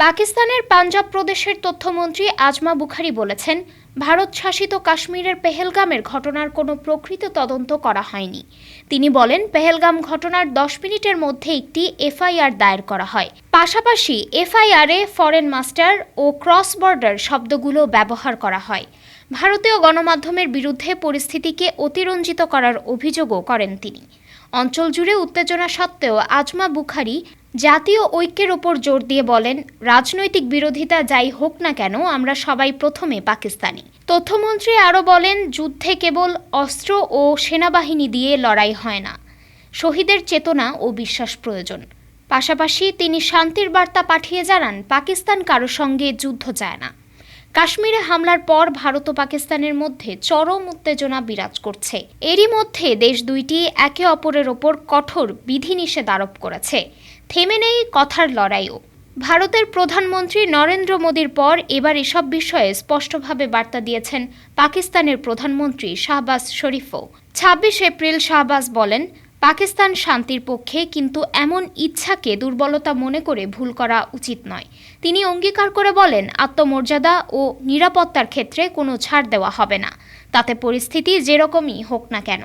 পাকিস্তানের পাঞ্জাব প্রদেশের তথ্যমন্ত্রী আজমা বুখারি বলেছেন ভারত শাসিত কাশ্মীরের পেহেলগামের ঘটনার কোনো প্রকৃত তদন্ত করা হয়নি। তিনি বলেন, পেহেলগাম ঘটনার দশ মিনিটের মধ্যে একটি এফআইআর দায়ের করা হয়। পাশাপাশি এফআইআরে ফরেন মাস্টার ও ক্রস বর্ডার শব্দগুলো ব্যবহার করা হয়। ভারতীয় গণমাধ্যমের বিরুদ্ধে পরিস্থিতিকে অতিরঞ্জিত করার অভিযোগও করেন তিনি। অঞ্চল জুড়ে উত্তেজনা সত্ত্বেও আজমা বুখারি জাতীয় ঐক্যের ওপর জোর দিয়ে বলেন, রাজনৈতিক বিরোধিতা যাই হোক না কেন, আমরা সবাই প্রথমে পাকিস্তানি। তথ্যমন্ত্রী আরও বলেন, যুদ্ধে কেবল অস্ত্র ও সেনাবাহিনী দিয়ে লড়াই হয় না। শহীদের চেতনা ও বিশ্বাস প্রয়োজন। পাশাপাশি তিনি শান্তির বার্তা পাঠিয়ে জানান, পাকিস্তান কারও সঙ্গে যুদ্ধ চায় না। কাশ্মীরে হামলার পর ভারত ও পাকিস্তানের মধ্যে চরম উত্তেজনা বিরাজ করছে। এরই মধ্যে দেশ দুইটি একে অপরের ওপর কঠোর বিধিনিষেধ আরোপ করেছে। থেমে নেই কথার লড়াইও। ভারতের প্রধানমন্ত্রী নরেন্দ্র মোদীর পর এবার এসব বিষয়ে স্পষ্টভাবে বার্তা দিয়েছেন পাকিস্তানের প্রধানমন্ত্রী শাহবাজ শরীফও। ছাব্বিশ এপ্রিল শাহবাজ বলেন, পাকিস্তান শান্তির পক্ষে কিন্তু এমন ইচ্ছাকে দুর্বলতা মনে করে ভুল করা উচিত নয়। তিনি অঙ্গীকার করে বলেন, আত্মমর্যাদা ও নিরাপত্তার ক্ষেত্রে কোনো ছাড় দেওয়া হবে না। তাতে পরিস্থিতি যেরকমই হোক না কেন।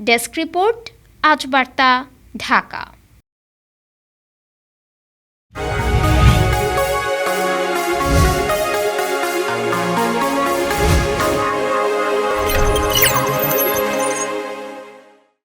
ডেস্ক রিপোর্ট, আজ বার্তা, ঢাকা।